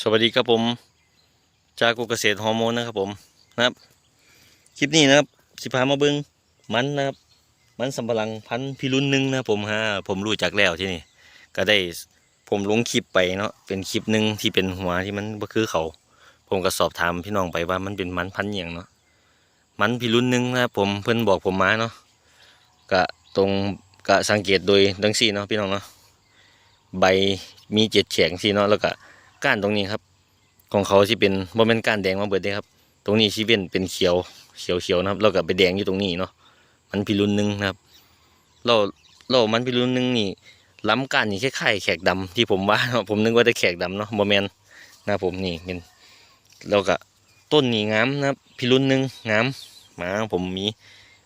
สวัสดีครับผม จากกุเกษตรฮอร์โมนนะครับผมนะครับ คลิปนี้นะครับ สิพามาเบิ้งมันนะครับ มันสำปะหลังพันพิรุณหนึ่งนะผมฮะผมรู้จักแล้วที่นี่ก็ได้ผมลงคลิปไปเนาะเป็นคลิปหนึ่งที่เป็นหัวที่มันบ่คือเขา ผมก็สอบถามพี่น้องไปว่ามันเป็นมันพันอหย่างเนาะมันพิรุณหนึ่งนะผมเพิ่อนบอกผมมาเนาะก็ตรงก็สังเกตโดยดังสี่เนาะพี่น้องเนาะใบมีเจ็ดแฉกสี่เนาะแล้วก็ ก้านตรงนี้ครับ ของเขาที่เป็นโมเมนก้านแดงมาเบิดเด้ครับ ตรงนี้ที่เป็นเป็นเขียวเขียวเขียวนะครับ แล้วก็ไปแดงอยู่ตรงนี้เนาะมันพิรุณหนึงนะครับ เราเรามันพิรุณหนึงนี่ล้ำก้านนี่คล้ายๆแขกดำที่ผมว่าผมนึกว่าได้แขกดำเนาะโมเมนนะผมนี่เป็นแล้วก็ต้นนี่งามนะครับ พิรุณหนึงงามมาผมมี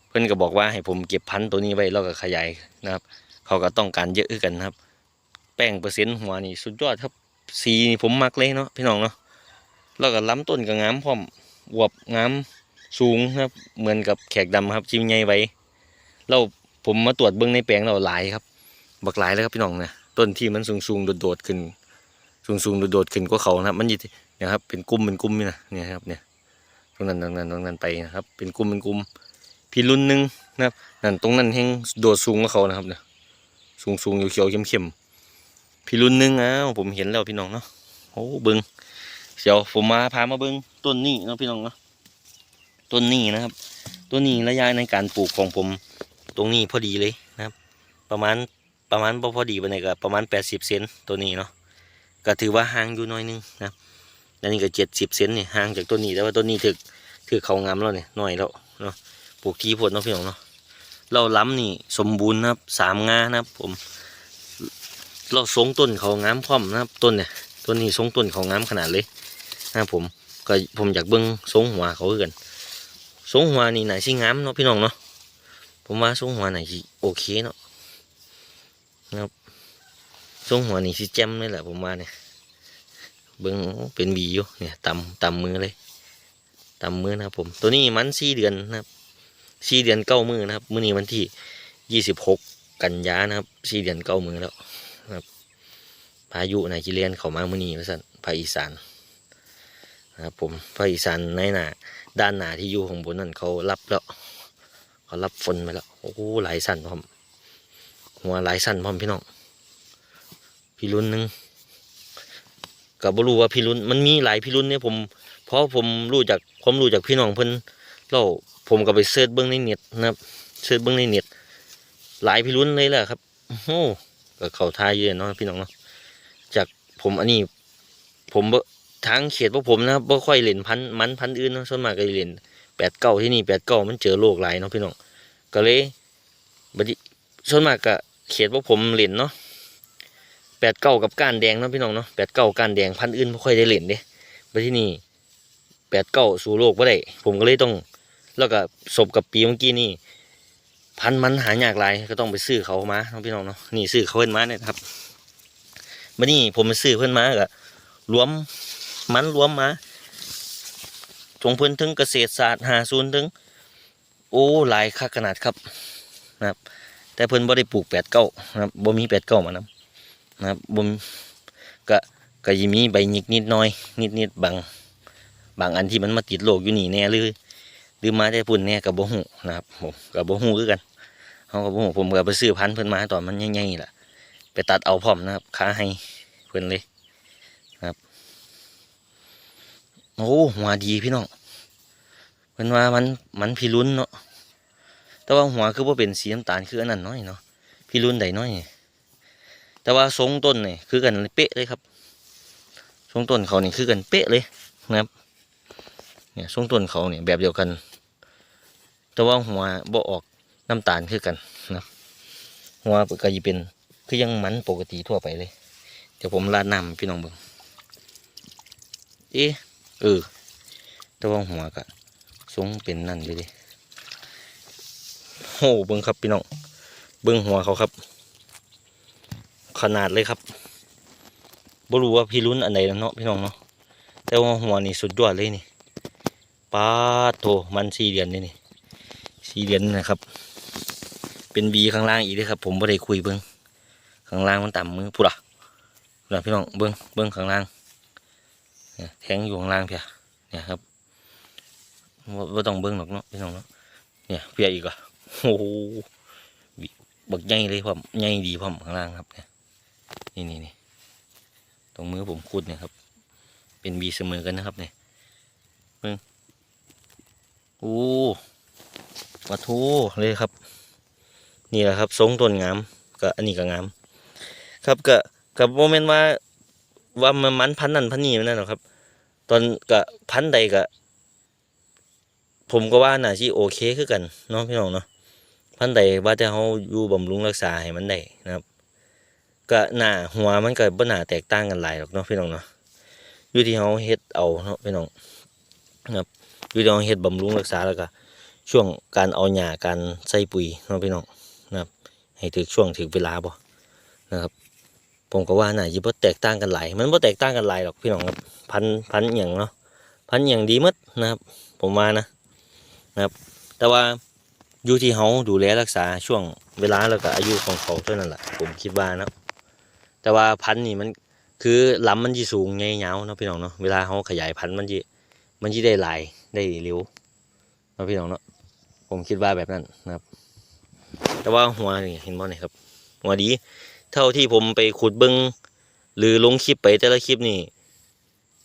เพื่อนก็บอกว่าให้ผมเก็บพันธุ์ตัวนี้ไว้แล้วก็ขยายนะครับ เขาก็ต้องการเยอะขึ้นกันครับ แป้งเปอร์เซ็นต์หัวนี่สุดยอดครับ สีผมมักเลยเนาะพี่น้องเนาะแล้วก็ล้ำต้นก็งามพร้อมอวบงามสูงครับ เหมือนกับแขกดำครับจิ้มใหญ่ไว้แล้วผมมาตรวจเบื้องในแปลงเราหลายครับ บักหลายเลยครับพี่น้องนะต้นที่มันสูงสูงๆโดดขึ้น สูงสูงๆโดดขึ้นกว่าเขานะครับมันอยี่นี่ยครับ เป็นกลุ่มเป็นกลุ่มนี่นะเนี่ยครับเนี่ยตรงนั้นตรงนั้นตรงนั้นไปนะครับ เป็นกลุ่มเป็นกลุ่มพี่รุ่นหนึ่งนะครับนั่นตรงนั้นแห้งโดดสูงกว่าเขานะครับเนี่ยสูงสูงๆเขียวๆเข้ม พี่รุ่นหนึงอ้าวผมเห็นแล้วพี่น้องเนาะโอ้เบิงเดี๋ยวผมมาพามาเบิงต้นนี้เนาะพี่น้องเนาะต้นนี้นะครับต้นนี้ระยะในการปลูกของผมตรงนี้พอดีเลยนะครับ ประมาณประมาณพอดีไปไหนก็ประมาณแปดสิบเซนตัวนี้เนาะก็ถือว่าห่างอยู่หน้อยนึงนะครับแล้วนี่ก็เจ็ดสิบเซนนี่ห่างจากต้นนี้แต่ว่าต้นนี้ถึกถือเขางามแล้วเนี่ยหน่อยแล้วเนาะปลูกทีพดเนาะพี่น้องเนาะเราล้ำนี่สมบูรณ์นะครับสามงานะครับผม เราทรงต้นเขางามพร้อมนะครับต้นเนี่ยต้นนี้ทรงต้นเขางามขนาดเลยนะครับผมก็ผมอยากเบิ้งทรงหัวเขาคือกันทรงหัวนี่ไหนสิงามเนาะพี่น้องเนาะผมว่าทรงหัวไหนสิโอเคเนาะนะครับทรงหัวนี่สิแจ่มเลยแหละผมว่าเนี่ยเบิ้งโอ้เป็นบีอยู่เนี่ยตำตำมือเลยตำมือนะครับผมตัวนี้มันสี่เดือนนะครับสี่เดือนเก้ามือนะครับ มือนี้วันที่ยี่สิบหกกันยานะครับสี่เดือนเก้ามือแล้ว พายุไนจีเรียนเขามามื่อนี้ว่าสั่นภาคอีสานนะครับผมภาคอีสานในหนาด้านหนาที่อยู่ของบนนั่นเขารับแล้วเขารับฝนไปแล้วโอ้โหลายสั้นพร้อมหัวหลายสั้นพร้อมพี่น้องพี่รุ่นหนึ่งกับบรู้ว่าพี่รุ่นมันมีหลายพี่รุ่นเนี่ยผมเพราะผมรู้จากผมรู้จากพี่น้องเพิ่นเราผมก็ไปเสิร์ชเบื้องในเน็ตนะครับเสิร์ชเบื้องในเน็ตหลายพี่รุ่นเลยแหละครับโอ้ ก็เขาทายเยอะเนาะพี่น้องเนาะจากผมอันนี้ ผมบ่ทางเขตพวกผมนะครับบ่ค่อยเล่นพันธุ์มันพันธุ์อื่นเนาะส่วนมากก็เล่นแปดเก้าที่นี่แปดเก้ามันเจอโรคหลายเนาะพี่น้องก็เลยบัดนี้ส่วนมากก็เขตพวกผมเล่นเนาะแปดเก้ากับก้านแดงเนาะพี่น้องเนาะแปดเก้าก้านแดงพันธุ์อื่นบ่ค่อยได้เล่นเด้บัดที่นี่แปดเก้าสู่โลกบ่ได้ ผมก็เลยต้อง แล้วก็ศพกับปีเมื่อกี้นี่ พันธุ์มันหายากหลายก็ต้องไปซื้อเขามาเนาะพี่น้องเนาะนี่ซื้อเขาเพิ่นมาเนี่ยครับมื่อนี้ผมไปซื้อเพิ่นมาก็รวมมันรวมมาจงเพิ่นถึงเกษตรศาสตร์หาศูนย์ถึง โอ้หลายคักขนาดครับนะครับ แต่เพิ่นบ่ได้ปลูกแปดเก้านะครับบ่มีแปดเก้ามานํนะครับบ่มก็ก็ยิมีใบหยิกนิดน้อย นิดนิดบางบางอันที่มันมาติดโรคอยู่นี่แน่หรือห รือมาได้ปุ่นแน่กับบ่หูนะครับผมกับบ่หูคือกันเขากับบ่หูผมก็ไปซื้อพันธุ์เพิ่นมาตอนมันใหญ่ๆล่ะ ไปตัดเอาพร้อมนะครับขาให้เพิ่นเลยครับโอ้หัวดีพี่น้องเพิ่นว่ามันมันพิรุนเนาะแต่ว่าหัวคือว่าเป็นสีน้ำตาลคืออันนั้นน้อยเนาะพิรุนใดน้อยแต่ว่าทรงต้นเนี่ยคือกันเป๊ะเลยครับทรงต้นเขาเนี่ยคือกันเป๊ะเลยนะครับเนี่ยช่วงต้นเขาเนี่ยแบบเดียวกัน แต่ว่าหัวบ่ออกน้ำตาลคือกันนะหัวก็จะเป็นคือยังมันปกติทั่วไปเลย เดี๋ยวผมราดน้ำพี่น้องเบิ่งเอ๊ะเออแต่ว่าหัวก็ทรงเป็นนั่นเลยดิโอ้เบิ่งครับพี่น้องเบิ่งหัวเขาครับ ขนาดเลยครับบ่รู้ว่าพี่รุ่นอันไหนแล้วเนาะพี่น้องเนาะแต่ว่าหัวนี่สุดยอดเลยนี่ป้าโถมันสี่เหรียญนี่นี่ สีเหรียญนะครับ เป็นบีข้างล่างอีกด้วยครับ ผมไม่ได้คุยเบิ้งข้างล่างมันต่ำมือพูดอะพูดอะพี่น้องเบิ้งเบิ้งข้างล่างแทงอยู่ข้างล่างเพียเนี่ยครับว่าว่ต้องเบิ้งหรอกเนาะพี่น้องเนาะเนี่ยเพียอีกอะโอ้โหบักใหญ่เลยพ่อมใหญ่ดีพ่อมข้างล่างครับเนี่ยนี่นี่นี่ตรงมือผมคุดเนี่ยครับ เป็นบีเสมอกันนะครับเนี่ยเบิ้งโอ้ มาทูเลยครับ นี่แหละครับทรงต้นงามก็อันนี้ก็งาม ครับก็กับโมเมนต์ว่าว่ามันมันพันนั่นพันนี่มันนั่นหรอกครับ ตอนกับพันใดก็ผมก็ว่าน่าที่โอเคคือกันเนาะพี่น้องเนาะพันใดว่าจะเขาอยู่บำรุงรักษาให้มันได้นะครับ ก็หน้าหัวมันก็บ่หน้าแตกต่างกันหลายหรอกเนาะพี่น้องเนาะอยู่ที่เขาเฮ็ดเอาเนาะพี่น้องนะครับอยู่ที่เขาเฮ็ดบำรุงรักษาแล้วก็ ช่วงการเอาหญ้าการใส่ปุ๋ยเนาะพี่น้องนะครับ ให้ถึกช่วงถึกเวลาบ่นะครับ ผมก็ว่าน่าจะบ่แตกต่างกันหลายมันบ่แตกต่างกันหลายหรอกพี่น้องครับพันพันอย่างเนาะพันอย่างดีหมดนะครับ ผมว่านะนะครับ แต่ว่าอยู่ที่เฮาดูแลรักษาช่วงเวลาแล้วก็อายุของเขาเท่านั้นแหละผมคิดว่านะแต่ว่าพันธุ์นี่มันคือลำมันจีสูงไงยาเนาะพี่น้องเนาะเวลาเขาขยายพันธุ์มันจีมันจีได้หลายได้เร็วเนาะพี่น้องเนาะ ผมคิดว่าแบบนั้นนะครับ แต่ว่าหัวนี่เห็นบ่เนี่ยครับ หัวดี เท่าที่ผมไปขุดเบิ้งหรือลงคลิปไปแต่ละคลิปนี่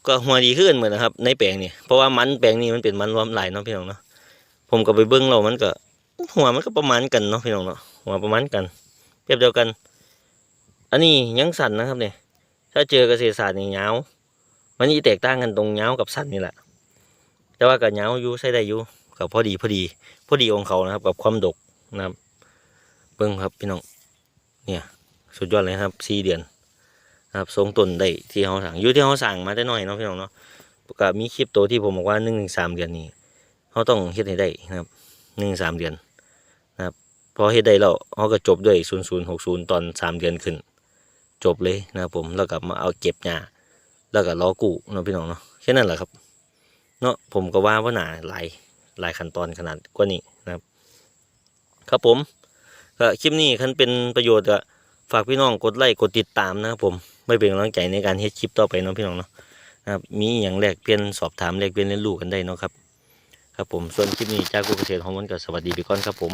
ก็หัวดีขึ้นเหมือนนะครับ ในแปลงนี่เพราะว่ามันแปลงนี้มันเป็นมันรวมหลายเนาะพี่น้องเนาะผมก็ไปเบิ้งเรามันก็ หัวมันก็ประมาณกันเนาะพี่น้องเนาะหัวประมาณกันเทียบเดียวกัน อันนี้ยังสั่นนะครับเนี่ยถ้าเจอเกษตรศาสตร์นี่ยาวมันจะแตกต่างกันตรงยากับสั้นนี่แหละแต่ว่ากับยาอยู่ใช้ได้อยู่ กับพอดีพอดีพอดีของเขานะครับ กับความดกนะครับ เบิ้งครับพี่น้องเนี่ยสุดยอดเลยครับสี่เดือนนะครับทรงต้นได้ที่เขาสั่งอยู่ที่เขาสั่งมาได้น้อยเนาะพี่น้องเนาะก็มีคลิปตัวที่ผมบอกว่าหนึ่งถึงสามเดือนนี้เขาต้องเฮ็ดให้ได้นะครับหนึ่งสามเดือนนะครับพอเฮ็ดได้แล้วเขาก็จบด้วยศูนย์ศูนย์หกศูนย์ตอนสามเดือนขึ้น จบเลยนะครับผมแล้วก็มาเอาเก็บหญ้าแล้วก็ล้อกู้เนาะพี่น้องเนาะแค่นั้นแหละครับเนาะผมก็ว่าว่าหนาหลาย หลายขั้นตอนขนาดกว่านี้นะครับ ครับผมก็คลิปนี้คันเป็นประโยชน์ก็ฝากพี่น้องกดไลค์กดติดตามนะครับผมไม่เป็นกำลังใจในการเฮ็ดคลิปต่อไปเนาะพี่น้องเนาะนะครับมีอย่างแรกเพียนสอบถามแลกเปลี่ยนเรียนรู้กันได้เนาะครับ ครับผมส่วนคลิปนี้จากกูเกษตรของมันก็สวัสดีไปก่อนครับผม